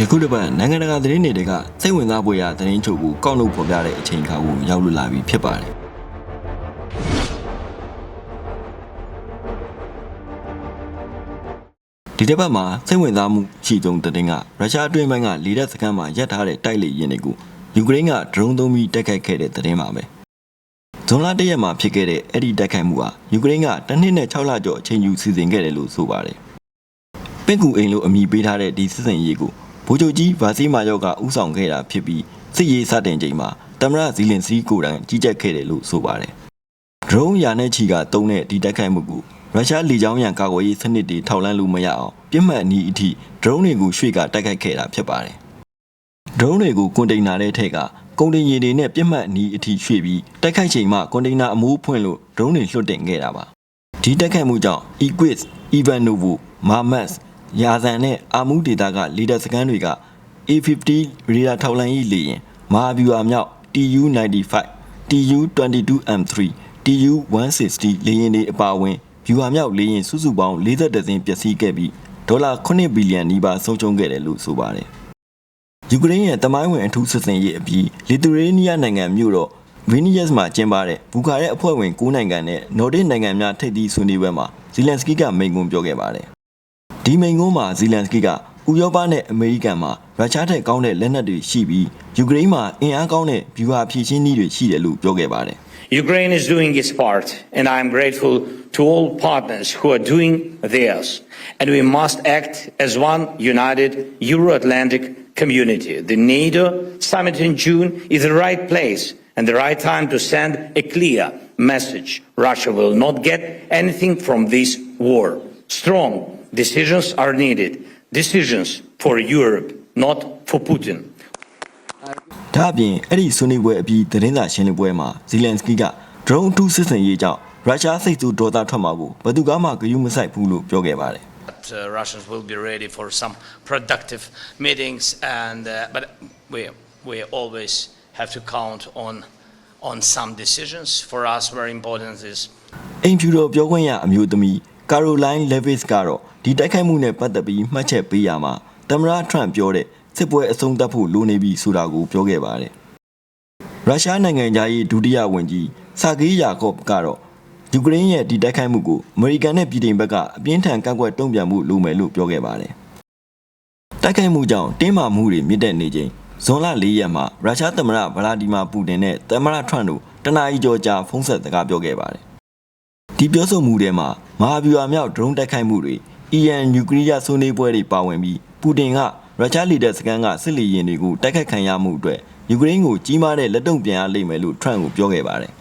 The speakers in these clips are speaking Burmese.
ယခုတစ်ပတ်နိုင်ငံတကာသတင်းတွေကစိတ်ဝင်စားဖွယ်ရာသတင်းချုပ်ကိုကောက်လို့ဖော်ပြတဲ့အချိန်အခါကိုရောက်လွလာပြီဖြစ်ပါတယ်ဒီတစ်ပတ်မှာစိတ်ဝင်စားမှုရှိဆုံးသတင်းကရုရှားအတွင်းပိုင်းကလေတပ်စခန်းမှာရပ်ထားတဲ့တိုက်လေယာဉ်တွေကိုယူကရိန်းကဒရုန်းသုံးပြီးတိုက်ခိုက်ခဲ့တဲ့သတင်းပါပဲဇွန်လ၁ရက်မှာဖြစ်ခဲ့တဲ့အဲ့ဒီတိုက်ခိုက်မှုဟာယူကရိန်းကတစ်နှစ်နဲ့6လကျော်အချိန်ယူစီစဉ်ခဲ့တယ်လို့ဆိုပါတယ်ပင့်ကူအိမ်လို့အမည်ပေးထားတဲ့ဒီစစ်စင်ရေးကို ဗိုလ်ချုပ်ကြီးဗာစီမာယော့ကဥဆောင်ခဲ့တာဖြစ်ပြီးစစ်ရေးစတင်ချိန်မှာတမရဇီလင်စီကိုယ်တိုင်ကြီးကြပ်ခဲ့တယ်လို့ဆိုပါတယ်။ drone ရာနဲ့ချီကတုံးတဲ့ဒီတိုက်ခိုက်မှုကိုရုရှားလေကြောင်းရန်ကာကွယ်ရေးစနစ်တွေထောက်လှမ်းလို့မရအောင်ပြစ်မှတ်အနီးအထိ drone တွေကိုရွှေ့ကတိုက်ခိုက်ခဲ့တာဖြစ်ပါတယ်။ drone တွေကိုကွန်တိန်နာထဲထည့်ကကုန်တင်ယာဉ်တွေနဲ့ပြစ်မှတ်အနီးအထိရွှေ့ပြီးတိုက်ခိုက်ချိန်မှာကွန်တိန်နာအမိုးဖွင့်လို့ drone တွေလွှတ်တင်ခဲ့တာပါ။ဒီတိုက်ခိုက်မှုကြောင့် Equus, Ivanovo, Marmas ရာဇန်နဲ့အာမူဒေတာကလီဒါစကန်တွေက A50 ရေဒါထောက်လှမ်းရေးလေယာဉ်မဟာဗျူဟာမြောက် TU95 TU22M3 TU160 လေယာဉ်တွေအပါအဝင်ဗျူဟာမြောက်လေယာဉ်စုစုပေါင်း42စင်းပျက်စီးခဲ့ပြီးဒေါ်လာ9ဘီလီယံနီးပါးဆုံးရှုံးခဲ့တယ်လို့ဆိုပါတယ်။ယူကရိန်းရဲ့တမိုင်းဝင်အထူးစစ်စင်ရေးအပြီးလီသူရေးနီးယားနိုင်ငံမြို့တော်ဗီနီယက်စ်မှာကျင်းပတဲ့ဘူခါရက်အဖွဲ့ဝင်9နိုင်ငံနဲ့နော်ဒစ်နိုင်ငံများထိပ်သီးဆွေးနွေးပွဲမှာဇီလန်စကီကမိန့်ခွန်းပြောခဲ့ပါတယ်။ ဒီမိန်ကုန်းမှာဇီလန်စကီကဥရောပနဲ့အမေရိကန်မှာရုရှားထက်ကောင်းတဲ့လက်နက်တွေရှိပြီးယူကရိန်းမှာအင်အားကောင်းတဲ့ဗျူဟာဖြည့်ရှင်းနည်းတွေရှိတယ်လို့ပြောခဲ့ပါတယ် Ukraine is doing its part, and I am grateful to all partners who are doing theirs. And we must act as one united Euro Atlantic community. The NATO summit in June is the right place and the right time to send a clear message. Russia will not get anything from this war. Strong decisions are needed. Decisions for Europe, not for Putin. ။ဒါအပြင်အဲ့ဒီဆွေးနွေးပွဲအပြီးသတင်းစာရှင်းလင်းပွဲမှာဇီလန်စကီက drone 2စစ်စင်ရေးကြောင့်ရုရှားစိတ်ဆိုးဒေါသထွက်မှာကိုဘယ်သူကမှဂရုမစိုက်ဘူးလို့ပြောခဲ့ပါတယ် But, uh, Russians will be ready for some productive meetings, and uh, but we we always have to count on on some decisions. For us, very important is ။အိမ်ဖြူတော်ပြောခွင့်ရအမျိုးသမီး ကာရိုလိုင်းလေဗစ်ကတော့ဒီတိုက်ခိုက်မှုနဲ့ပတ်သက်ပြီးမှတ်ချက်ပေးရမှာသမ္မတထရန့်ပြောတဲ့စစ်ပွဲအဆုံးသတ်ဖို့လိုနေပြီဆိုတာကိုပြောခဲ့ပါတယ်။ရုရှားနိုင်ငံသားရေးဒုတိယဝန်ကြီးဆာဂေးယာကော့ကတော့ယူကရိန်းရဲ့ဒီတိုက်ခိုက်မှုကိုအမေရိကန်နဲ့ပြည်ထောင်ဘက်ကအပြင်းထန်ကန့်ကွက်တုံ့ပြန်မှုလိုမယ်လို့ပြောခဲ့ပါတယ်။တိုက်ခိုက်မှုကြောင့်တင်းမာမှုတွေမြင့်တက်နေချိန်ဇွန်လ၄ရက်မှာရုရှားသမ္မတဗလာဒီမာပူတင်နဲ့သမ္မတထရန့်တို့တနအီကျော်ကြာဖုန်းဆက်စကားပြောခဲ့ပါတယ်။ ဒီပြောဆိုမှုထဲမှာမဟာဗျူဟာမြောက်ဒရုန်းတိုက်ခိုက်မှုတွေအီရန်နျူကလ িয়ার ဆွေးနွေးပွဲတွေပါဝင်ပြီးပူတင်ကရုရှားလီဒါစကန်ကစစ်လီရင်တွေကိုတိုက်ခိုက်ခံရမှုအတွက်ယူကရိန်းကိုကြီးမားတဲ့လက်တုံ့ပြန်ရလိမ့်မယ်လို့ထရန့်ကိုပြောခဲ့ပါတယ်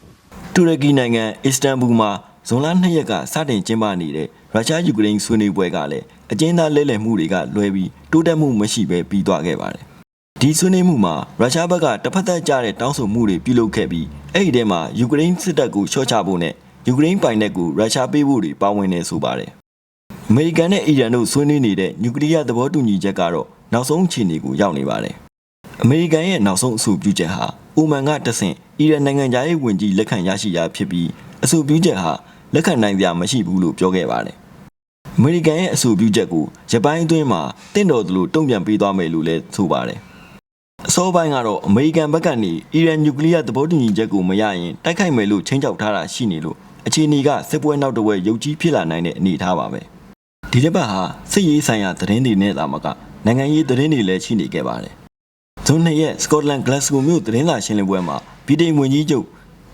။တူရကီနိုင်ငံအစ္စတန်ဘူမှာဇွန်လ2ရက်ကစတင်ကျင်းပနေတဲ့ရုရှားယူကရိန်းဆွေးနွေးပွဲကလည်းအကျဉ်းသားလဲလှယ်မှုတွေကလွဲပြီးတိုးတက်မှုမရှိဘဲပြီးသွားခဲ့ပါတယ်။ဒီဆွေးနွေးမှုမှာရုရှားဘက်ကတစ်ဖက်သက်ကြတဲ့တောင်းဆိုမှုတွေပြုလုပ်ခဲ့ပြီးအဲ့ဒီထဲမှာယူကရိန်းစစ်တပ်ကိုရှော့ချဖို့နဲ့ ယူကရိန်းပိုင်နက်ကိုရုရှားပေးဖို့တွေပါဝင်နေဆိုပါတယ်။အမေရိကန်နဲ့အီရန်တို့ဆွေးနွေးနေတဲ့နျူကလ িয়ার သဘောတူညီချက်ကတော့နောက်ဆုံးအခြေအနေကိုရောက်နေပါတယ်။အမေရိကန်ရဲ့နောက်ဆုံးအဆိုပြုချက်ဟာအိုမန်ကတဆင့်အီရန်နိုင်ငံသားရေးဝန်ကြီးလက်ခံရရှိရာဖြစ်ပြီးအဆိုပြုချက်ဟာလက်ခံနိုင်စရာမရှိဘူးလို့ပြောခဲ့ပါတယ်။အမေရိကန်ရဲ့အဆိုပြုချက်ကိုဂျပန်အတွင်းမှာတင့်တော်သလိုတုံ့ပြန်ပေးသွားမယ်လို့လည်းဆိုပါတယ်။အစောပိုင်းကတော့အမေရိကန်ဘက်ကနေအီရန်နျူကလ িয়ার သဘောတူညီချက်ကိုမရရင်တိုက်ခိုက်မယ်လို့ချိန်ချောက်ထားတာရှိနေလို့ အခြေအနေကစစ်ပွဲနောက်တစ်ဝက်ရုပ်ကြီးဖြစ်လာနိုင်တဲ့အနေအထားပါပဲ။ဒီတစ်ပတ်ဟာစစ်ရေးဆိုင်ရာသတင်းတွေနဲ့သာမကနိုင်ငံရေးသတင်းတွေလည်းရှိနေခဲ့ပါတယ်။ဇွန်နှစ်ရက်စကော့တလန်ဂလတ်စဂိုမြို့သတင်းစာရှင်းလင်းပွဲမှာဗြိတိန်ဝန်ကြီးချုပ်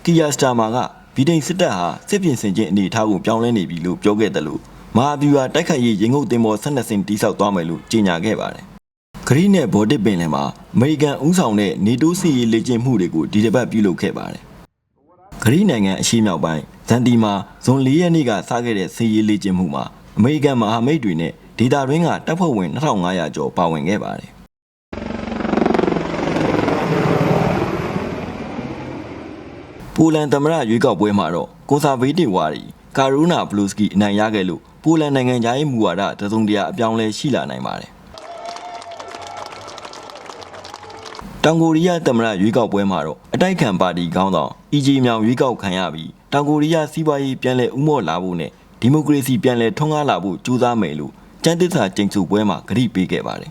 ကီယာစတာမာကဗြိတိန်စစ်တပ်ဟာစစ်ပြင်ဆင်ခြင်းအနေအထားကိုပြောင်းလဲနေပြီလို့ပြောခဲ့တယ်လို့မဟာဗျူဟာတိုက်ခိုက်ရေးရင်ငုတ်တင်ပေါ်12စင်တိစောက်သွားမယ်လို့ကြေညာခဲ့ပါတယ်။ဂရိနဲ့ဘော်တစ်ပင်လည်းမှာအမေရိကန်ဦးဆောင်တဲ့နေတိုးစီရေးလေ့ကျင့်မှုတွေကိုဒီတစ်ပတ်ပြုလုပ်ခဲ့ပါတယ်။ ဂရိနိုင်ငံအရှေ့မြောက်ပိုင်းဇန်တီမှာဇွန်၄ရက်နေ့ကစခဲ့တဲ့စီရေးလေ့ကျင့်မှုမှာအမေရိကန်မဟာမိတ်တွေနဲ့ဒေတာရင်းကတပ်ဖွဲ့ဝင်2500ကျော်ပါဝင်ခဲ့ပါတယ်။ပိုလန်သမ္မတရွေးကောက်ပွဲမှာတော့ကွန်ဆာဗေးတစ်ဝါဒီကာရူနာဘလူးစကီအနိုင်ရခဲ့လို့ပိုလန်နိုင်ငံသားရေးမူဝါဒတစုံတရာအပြောင်းလဲရှိလာနိုင်ပါတယ်။ တောင်ကိုရီးယားသမ္မတရွေးကောက်ပွဲမှာတော့အတိုက်ခံပါတီခေါင်းဆောင်အီဂျီမြောင်ရွေးကောက်ခံရပြီးတောင်ကိုရီးယားစီးပွားရေးပြန်လည်ဥမော့လာဖို့နဲ့ဒီမိုကရေစီပြန်လည်ထွန်းကားလာဖို့ကြိုးစားမယ်လို့ကျန်းသစ္စာကျိန်ဆိုပွဲမှာကတိပေးခဲ့ပါတယ်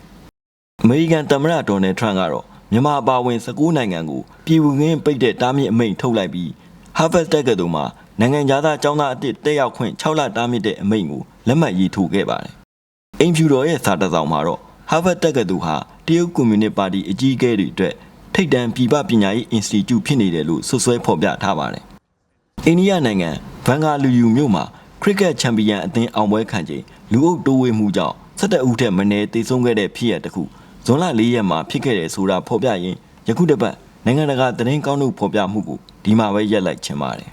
အမေရိကန်သမ္မတဒေါ်နယ်ထရန့်ကတော့မြန်မာအပါအဝင်19နိုင်ငံကိုပြည်ဝင်ခွင့်ပိတ်တဲ့တားမြစ်အမိန့်ထုတ်လိုက်ပြီး Harvard တက္ကသိုလ်မှာနိုင်ငံသားကျောင်းသားအသစ်တက်ရောက်ခွင့်6လတားမြစ်တဲ့အမိန့်ကိုလက်မှတ်ရေးထိုးခဲ့ပါတယ်။အင်ဖြူတော်ရဲ့စာတစ်စောင်မှာတော့ Harvard တက္ကသိုလ်ဟာ တရုတ်ကွန်မြူနစ်ပါတီအကြီးအကဲတွေအတွက်ထိပ်တန်းပြည်ပပညာရေး institute ဖြစ်နေတယ်လို့ဆွဆွဲဖော်ပြထားပါတယ်။အိန္ဒိယနိုင်ငံဘန်ဂါလူယူမြို့မှာခရစ်ကက်ချန်ပီယံအသင်းအောင်ပွဲခံချိန်လူအုပ်တိုးဝေးမှုကြောင့်17ဦးထက်မနည်းတေဆုံးခဲ့တဲ့ဖြစ်ရပ်တစ်ခုဇွန်လ4ရက်မှာဖြစ်ခဲ့တယ်ဆိုတာဖော်ပြရင်ယခုတစ်ပတ်နိုင်ငံတကာသတင်းကောင်းတို့ဖော်ပြမှုကိုဒီမှာပဲရက်လိုက်ချင်ပါတယ်